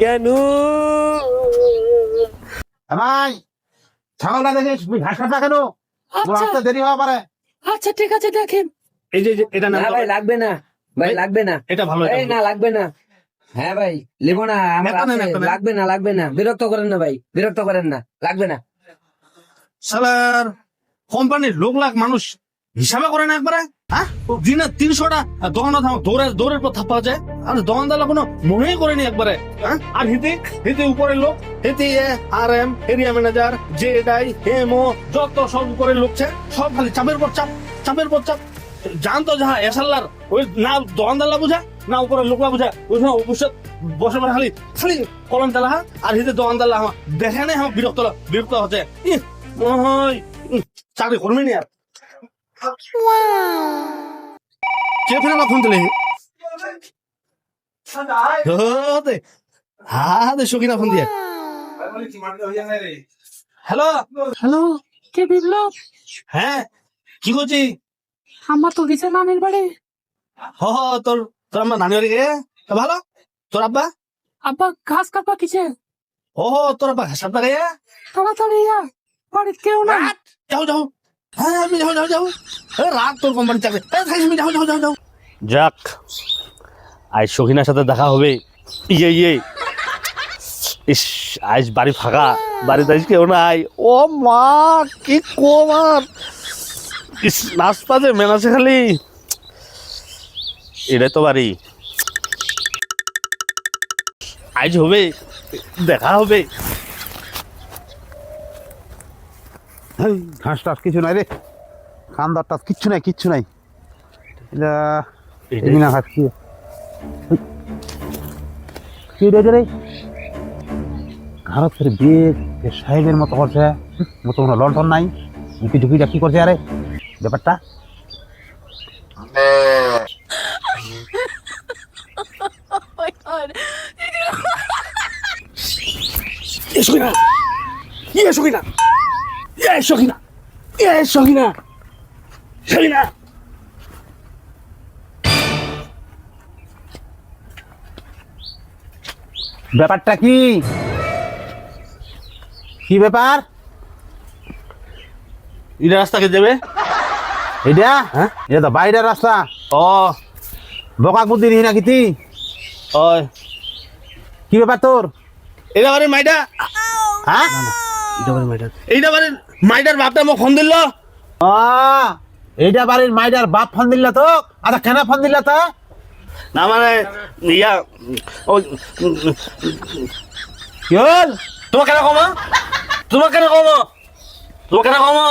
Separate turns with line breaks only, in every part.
জ্ঞানু।
ভাই ছাগলটা দেখে তুমি ঘাস কাটা কেন?
আচ্ছা।
দেরি হওয়া পারে।
আচ্ছা ঠিক আছে দেখেন।
এই যে এটা
না ভাই লাগবে না। ভাই লাগবে না।
এটা ভালো
এই না লাগবে না। হ্যাঁ ভাই লিবো না আমার
নেতা না,
আছে।
নেতা না।
লাগবে না লাগবে না। বিরক্ত করেন না ভাই বিরক্ত করেন না। লাগবে না।
সালার কোম্পানির লোক লাখ মানুষ হিসাবে করে না একবারে? হ্যাঁ? দিনে তিনশোটা দোকানত আমার দৌড়ের পর থাপ্পা যায়। আর দোকানদার কোনো মনেই করেনি একবারে হ্যাঁ? আর হিতে হিতে উপরের লোক, হিতে আর এম এরিয়া ম্যানেজার জে ডাই এম ও যত সব উপরের লোক সব খালি চাপের পর চাপ, চাপের পর চাপ। জানতো যাহা, এসাল্লার ওই না দোকানদারলা বুঝা, না উপরের লোকলা বুঝা, ওই সময় অবশ্যই বসে বসে খালি খালি কলম হা আর হিতে দোকানদারলা আমার দেখে নাই, আমার বিরক্ত বিরক্ত হচ্ছে। মনে হয় চাকরি করবি নি আর? কে ফেলে ফোন দিলে দে হ্যাঁ দে সকিনা ফোন দিয়ে হ্যালো
হ্যালো কে বিপ্লব
হ্যাঁ কি করছি
আমার তো গেছে নানির বাড়ি
হ তোর তোর আমার নানি বাড়ি ভালো তোর আব্বা
আব্বা ঘাস কাটবা কিছে
ও তোর আব্বা সাতটা গে
তাড়াতাড়ি ইয়া বাড়ির কেউ না
যাও যাও হ্যাঁ আমি তোর যাক, আজ সখিনার সাথে দেখা হবে। ইয়ে ইয়ে। ইস, আজ বাড়ি ফাঁকা, বাড়িতে আজ কেউ নাই। ও মা, কি কম আর ইস, নাস্তা মেনাছে খালি। এটাই তো বাড়ি। আজ হবে, দেখা হবে।
ঘাস টাস কিছু নাই রে। খান্দার টাস কিচ্ছু নাই কিচ্ছু নাই। এটা না ঘাস কি? কি রে রে? ভারতের বেগ সাহেবের মতো করছে। মতো কোনো লন্ঠন নাই। ঢুকি ঢুকিটা কি করছে আরে? ব্যাপারটা?
ইয়ে সখিনা ইয়ে সখিনা ইয়ে সখিনা সখিনা।
ব্যাপারটা কি? কি ব্যাপার?
এটা রাস্তাকে যাবে
এটা
হ্যাঁ?
এটা তো বাইরের রাস্তা।
ও।
বকা বুদ্ধি নিহি নাকি তুই?
ওই।
কি ব্যাপার তোর?
এটা মাইডা।
হ্যাঁ?
এইটা মাইডার। বাপটা মোক ফোন দিল।
এইটা বাড়ির মাইডার বাপ ফোন দিল তো। আচ্ছা কেন ফোন দিল তো?
না মানে ইয়া ও
কি হল?
তোমার কেন কমা তোমার কেন কমা তোমার কেন কমা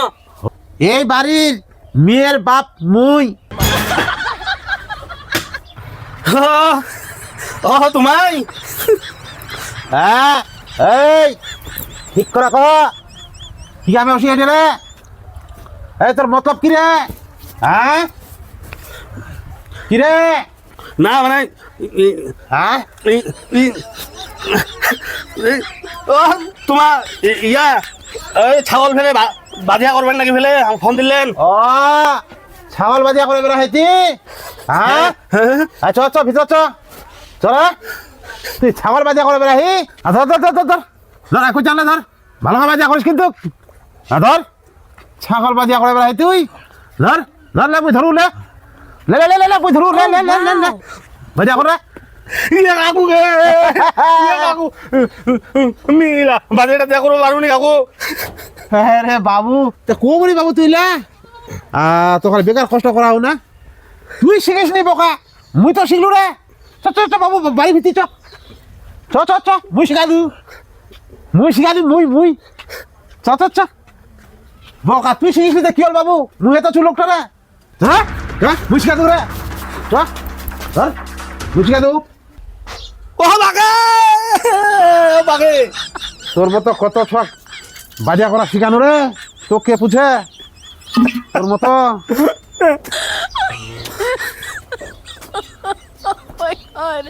এই বাড়ির মেয়ের বাপ মুই।
ও তোমাই।
হ্যাঁ এই ঠিক করে কো কি আমি অসি হেঁটে রে? এই তোর মতলব কি রে? হ্যাঁ? কি রে?
না মানে
হ্যাঁ?
তোমার ইয়া এই ছাগল ফেলে বা- বাধিয়া করবেন নাকি ফেলে? ফোন দিলেন।
ও ছাগল বাজিয়া করে বেড়া হইতি হ্যাঁ?
হ্যাঁ
আচ্ছা চ ভিতর চ। চল তুই ছাগল বাজিয়া করে বেড়াহি আ, ধর ধর ধর ধর এখন জানলে ধর। ভালো বাজিয়া করিস কিন্তু। আ, ধর। ছাগল বাজিয়া করে বেড়াই তুই। ধর ধর লে বুঝ ধরু লে। লে লে লে লে বুঝ ধরু লে লে লে লে লে। বাজিয়া করে।
ইয়া কাকু গে। ইয়া কাকু। মিলা বাজেটা দেয়া পারুনি কাকু।
হ্যাঁ রে বাবু। তা কো বলি বাবু তুই লে? আ তোকে বেকার কষ্ট করাও না। তুই শিখিস নি বোকা। মুই তো শিখলু রে। চ চ চ বাবু বাড়ি ভিতরে চ। চ চ চ মুই শিখা দু। মুই শিখালি মুই মুই। চ চ চ। বকা, তুই শিখিস কি হল বাবু? মুই এত চুলোকটা রে হ্যাঁ হ্যাঁ মুই শিখা রে চ ধর মুই শিখা দেবো
ও বাগে বাগে
তোর মতো কত ছক বাজা করা শিখানো রে তোকে পুছে? তোর মতো? Oh my god.